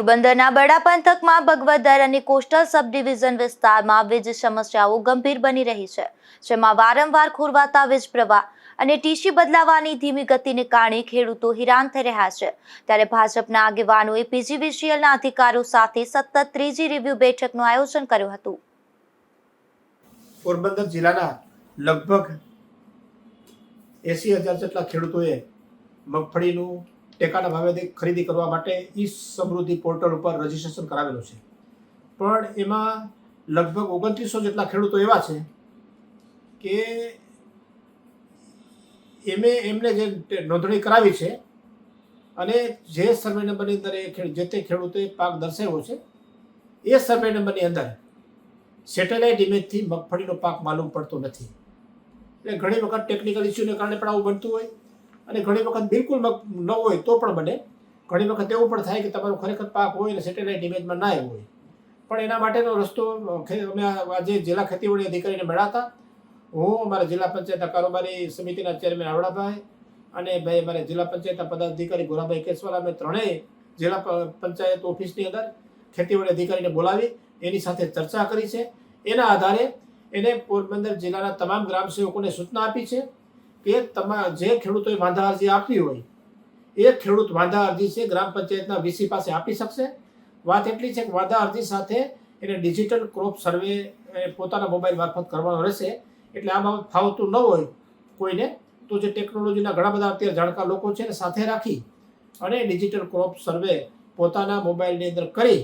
પોરબંદરના બડા પંથકમાં ભગવદર અને કોસ્ટલ સબ ડિવિઝન વિસ્તારમાં વીજ સમસ્યાઓ ગંભીર બની રહી છે, જેમાં વારંવાર ખોરવાતા વીજ પ્રવાહ અને ટીસી બદલાવાની ધીમી ગતિને કારણે ખેડૂતો હેરાન થઈ રહ્યા છે. ત્યારે ભાજપના આગેવાનોએ પીજીવીસીએલના અધિકારીઓ સાથે સતત ત્રીજી રિવ્યુ બેઠકનું આયોજન કર્યું હતું. પોરબંદર જિલ્લાના લગભગ એસી હજાર જેટલા ખેડૂતોએ મગફળીનું ટેકાના ભાવે ખરીદી કરવા માટે ઈ સમૃદ્ધિ પોર્ટલ ઉપર રજીસ્ટ્રેશન કરાવેલું છે. પણ એમાં લગભગ ઓગણત્રીસો જેટલા ખેડૂતો એવા છે કે એમે એમને જે નોંધણી કરાવી છે અને જે સર્વે નંબરની અંદર એ જે તે ખેડૂતોએ પાક દર્શાવ્યો છે, એ સર્વે નંબરની અંદર સેટેલાઇટ ઇમેજથી મગફળીનો પાક માલુમ પડતો નથી. એટલે ઘણી વખત ટેકનિકલ ઇસ્યુને કારણે પણ આવું બનતું હોય. અને ઘણી વખત બિલકુલ ન હોય તો પણ બને. ઘણી વખત એવું પણ થાય કે તમારો ખરેખર પાક હોય અને સેટેલાઇટ ઇમેજમાં ના હોય. પણ એના માટેનો રસ્તો અમે આજે જિલ્લા ખેતીવાડી અધિકારીને મળ્યા હતા. હું, અમારા જિલ્લા પંચાયતના કારોબારી સમિતિના ચેરમેન આવડાભાઈ અને ભાઈ અમારા જિલ્લા પંચાયતના પદાધિકારી ગોરાભાઈ કેશવાલ અમે ત્રણેય જિલ્લા પંચાયત ઓફિસની અંદર ખેતીવાડી અધિકારીને બોલાવી, એની સાથે ચર્ચા કરી છે. એના આધારે એને પોરબંદર જિલ્લાના તમામ ગ્રામ સેવકોને સૂચના આપી છે. કે તમા જે ખેડૂતોએ વાંધા અરજી આપી હોય, એ ખેડૂત વાંધા અરજી છે ગ્રામ પંચાયતના વીસી પાસે આપી શકશે. વાત એટલી છે કે વાંધા અરજી સાથે એને ડિજિટલ ક્રોપ સર્વે પોતાના મોબાઈલ મારફત કરવાનો રહેશે. એટલે આ બાબત ફાવતું ન હોય કોઈને, તો જે ટેકનોલોજીના ઘણા બધા અત્યારે જાણકાર લોકો છે એને સાથે રાખી અને ડિજિટલ ક્રોપ સર્વે પોતાના મોબાઈલની અંદર કરી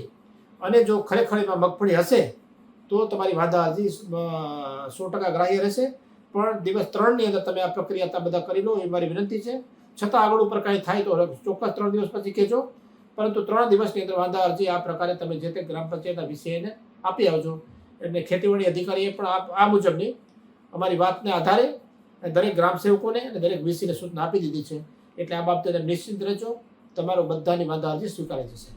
અને જો ખરેખર એમાં મગફળી હશે, તો તમારી વાંધા અરજી સો ટકા ગ્રાહ્ય રહેશે. પણ દિવસ ત્રણની અંદર તમે આ પ્રક્રિયા બધા કરી લો, એ મારી વિનંતી છે. છતાં આગળ ઉપર કાંઈ થાય તો ચોક્કસ ત્રણ દિવસ પછી કહેજો. પરંતુ ત્રણ દિવસની અંદર વાંધા અરજી આ પ્રકારે તમે જે તે ગ્રામ પંચાયતના વિષયને આપી આવજો. એટલે ખેતીવાડી અધિકારીએ પણ આ મુજબની અમારી વાતને આધારે દરેક ગ્રામ સેવકોને અને દરેક વીસીને સૂચના આપી દીધી છે. એટલે આ બાબતે નિશ્ચિંત રહેજો. તમારો બધાની વાંધા અરજી સ્વીકારાઈ જશે.